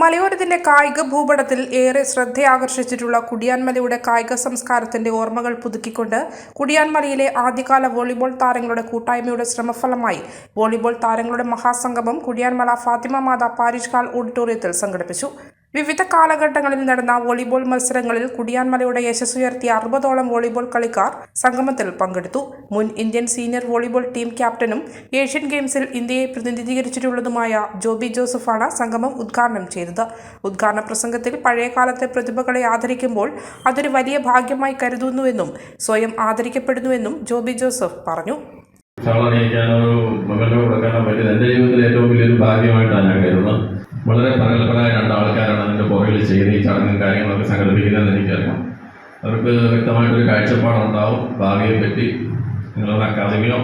മലയോരത്തിന്റെ കായിക ഭൂപടത്തിൽ ഏറെ ശ്രദ്ധയാകർഷിച്ചിട്ടുള്ള കുടിയാൻമലയുടെ കായിക സംസ്കാരത്തിന്റെ ഓർമ്മകൾ പുതുക്കിക്കൊണ്ട് കുടിയാൻമലയിലെ ആദ്യകാല വോളിബോൾ താരങ്ങളുടെ കൂട്ടായ്മയുടെ ശ്രമഫലമായി വോളിബോൾ താരങ്ങളുടെ മഹാസംഗമം Kudiyanmala Fatima Matha parish hall ഓഡിറ്റോറിയത്തിൽ സംഘടിപ്പിച്ചു. വിവിധ കാലഘട്ടങ്ങളിൽ നടന്ന വോളിബോൾ മത്സരങ്ങളിൽ കുടിയാൻമലയുടെ യശസ് യശസ്സുയർത്തിയ അറുപതോളം വോളിബോൾ കളിക്കാർ സംഗമത്തിൽ പങ്കെടുത്തു. മുൻ ഇന്ത്യൻ സീനിയർ വോളിബോൾ ടീം ക്യാപ്റ്റനും ഏഷ്യൻ ഗെയിംസിൽ ഇന്ത്യയെ പ്രതിനിധീകരിച്ചിട്ടുള്ളതുമായ ജോബി ജോസഫാണ് സംഗമം ഉദ്ഘാടനം ചെയ്തത്. ഉദ്ഘാടന പ്രസംഗത്തിൽ പഴയകാലത്തെ പ്രതിഭകളെ ആദരിക്കുമ്പോൾ അതൊരു വലിയ ഭാഗ്യമായി കരുതുന്നുവെന്നും സ്വയം ആദരിക്കപ്പെടുന്നുവെന്നും ജോബി ജോസഫ് പറഞ്ഞു. ഒരു മകനോ കൊടുക്കാനോ പറ്റിയത് എന്റെ ജീവിതത്തിൽ ഏറ്റവും വലിയൊരു ഭാഗ്യമായിട്ടാണ് ഞാൻ കരുതുന്നത്. വളരെ പ്രഗത്ഭരായ രണ്ട് ആൾക്കാരാണ് അതിന്റെ പുറകിൽ ചെയ്ത് ഈ ചടങ്ങും കാര്യങ്ങളൊക്കെ സംഘടിപ്പിക്കുന്നതെന്ന് എനിക്കറിയാം. അവർക്ക് വ്യക്തമായിട്ടൊരു കാഴ്ചപ്പാടുണ്ടാവും. ഭാവിയെ പറ്റി നിങ്ങളുടെ അക്കാദമിയോ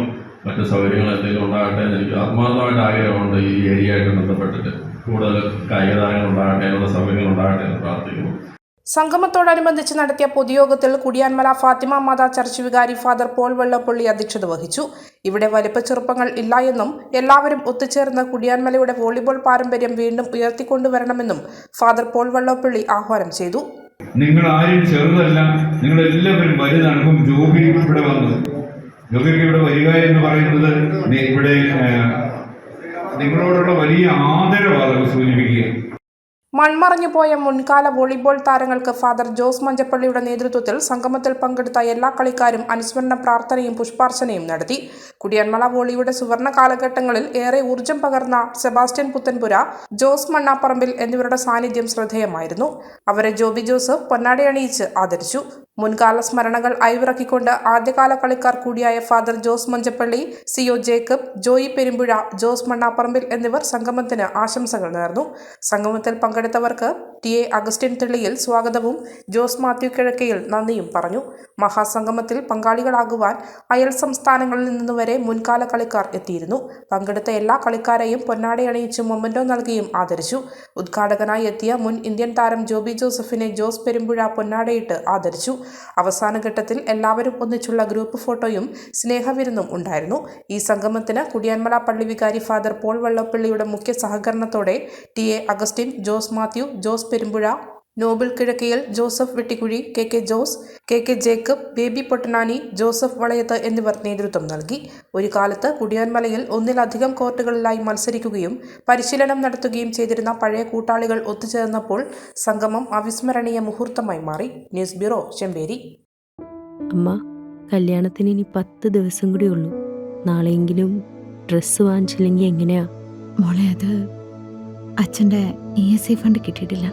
മറ്റു സൗകര്യങ്ങളോ എന്തെങ്കിലും ഉണ്ടാകട്ടെ എന്ന് എനിക്ക് ആത്മാർത്ഥമായിട്ട് ആഗ്രഹമുണ്ട് ഈ ഏരിയ ആയിട്ട് ബന്ധപ്പെട്ടിട്ട്. കൂടുതൽ കായിക താരങ്ങൾ ഉണ്ടാകട്ടെ എന്നുള്ള സൗകര്യങ്ങൾ ഉണ്ടാകട്ടെ എന്ന് പ്രാർത്ഥിക്കുന്നു. സംഗമത്തോടനുബന്ധിച്ച് നടത്തിയ പൊതുയോഗത്തിൽ കുടിയാൻമല ഫാത്തിമ മാതാ ചർച്ച് വികാരി ഫാദർ പോൾ വെള്ളപ്പള്ളി അധ്യക്ഷത വഹിച്ചു. ഇവിടെ വലിപ്പ ചെറുപ്പങ്ങൾ ഇല്ല എന്നും എല്ലാവരും ഒത്തുചേർന്ന് കുടിയാൻമലയുടെ വോളിബോൾ പാരമ്പര്യം വീണ്ടും ഉയർത്തിക്കൊണ്ടുവരണമെന്നും ഫാദർ പോൾ വെള്ളപ്പള്ളി ആഹ്വാനം ചെയ്തു. നിങ്ങൾ ആരും ചെറുതല്ല. നിങ്ങൾ എല്ലാവരും വലുതാണ് ഇപ്പം ജോബി ഇവിടെ വന്നു ജോബിക്ക് ഇവിടെ വരിക എന്ന് പറയുന്നത് ഇവിടെ നിങ്ങളോടുള്ള വലിയ ആദരവാദം സൂചിപ്പിക്കുക. മൺമറഞ്ഞു പോയ മുൻകാല വോളിബോൾ താരങ്ങൾക്ക് ഫാദർ ജോസ് മഞ്ചപ്പള്ളിയുടെ നേതൃത്വത്തിൽ സംഗമത്തിൽ പങ്കെടുത്ത എല്ലാ കളിക്കാരും അനുസ്മരണ പ്രാർത്ഥനയും പുഷ്പാർച്ചനയും നടത്തി. കുടിയന്മല വോളിയുടെ സുവർണ കാലഘട്ടങ്ങളിൽ ഏറെ ഊർജം പകർന്ന സെബാസ്റ്റ്യൻ പുത്തൻപുര ജോസ് മണ്ണാപ്പറമ്പിൽ എന്നിവരുടെ സാന്നിധ്യം ശ്രദ്ധേയമായിരുന്നു. അവരെ ജോബി ജോസഫ് പൊന്നാടി അണിയിച്ച് ആദരിച്ചു. മുൻകാല സ്മരണകൾ അയവിറക്കിക്കൊണ്ട് ആദ്യകാല കളിക്കാർ കൂടിയായ father Jose Manjappally CO Jacob Joy Perumpuzha Jose Mannaparambil എന്നിവർ സംഗമത്തിന് ആശംസകൾ നേർന്നു. സംഗമത്തിൽ പങ്കെടുത്തവർക്ക് ടി എ അഗസ്റ്റിൻ തെള്ളിയിൽ സ്വാഗതവും ജോസ് മാത്യു കിഴക്കയിൽ നന്ദിയും പറഞ്ഞു. മഹാസംഗമത്തിൽ പങ്കാളികളാകുവാൻ അയൽ സംസ്ഥാനങ്ങളിൽ നിന്ന് വരെ മുൻകാല കളിക്കാർ എത്തിയിരുന്നു. പങ്കെടുത്ത എല്ലാ കളിക്കാരെയും പൊന്നാടയണിയിച്ച് മൊമന്റോ നൽകിയും ആദരിച്ചു. ഉദ്ഘാടകനായി എത്തിയ മുൻ ഇന്ത്യൻ താരം ജോബി ജോസഫിനെ ജോസ് പെരുമ്പുഴ പൊന്നാടയിട്ട് ആദരിച്ചു. അവസാന ഘട്ടത്തിൽ എല്ലാവരും ഒന്നിച്ചുള്ള ഗ്രൂപ്പ് ഫോട്ടോയും സ്നേഹവിരുന്നും ഉണ്ടായിരുന്നു. ഈ സംഗമത്തിന് കുടിയാൻമല പള്ളി വികാരി ഫാദർ പോൾ വള്ളപ്പള്ളിയുടെ മുഖ്യ സഹകരണത്തോടെ T A Augustine Jose Mathew Jose Perumpuzha Noble Kizhakkayil Joseph Vettikkuzhi K K Jose K K Jacob Baby Pottanani Joseph Valayath എന്നിവർ നേതൃത്വം നൽകി. ഒരു കാലത്ത് കുടിയാൻമലയിൽ ഒന്നിലധികം കോർട്ടുകളിലായി മത്സരിക്കുകയും പരിശീലനം നടത്തുകയും ചെയ്തിരുന്ന പഴയ കൂട്ടാളികൾ ഒത്തുചേർന്നപ്പോൾ സംഗമം അവിസ്മരണീയ മുഹൂർത്തമായി മാറി. News bureau Chemperi. അമ്മ കല്യാണത്തിന് ഇനി പത്ത് ദിവസം കൂടി ഉള്ളൂ. നാളെയെങ്കിലും ഡ്രസ് വാങ്ങിച്ചില്ലെങ്കിൽ എങ്ങനെയാ? മോളെ അത് അച്ഛന്റെ ഇ എസ് ഐ ഫണ്ട് കിട്ടിയിട്ടില്ല.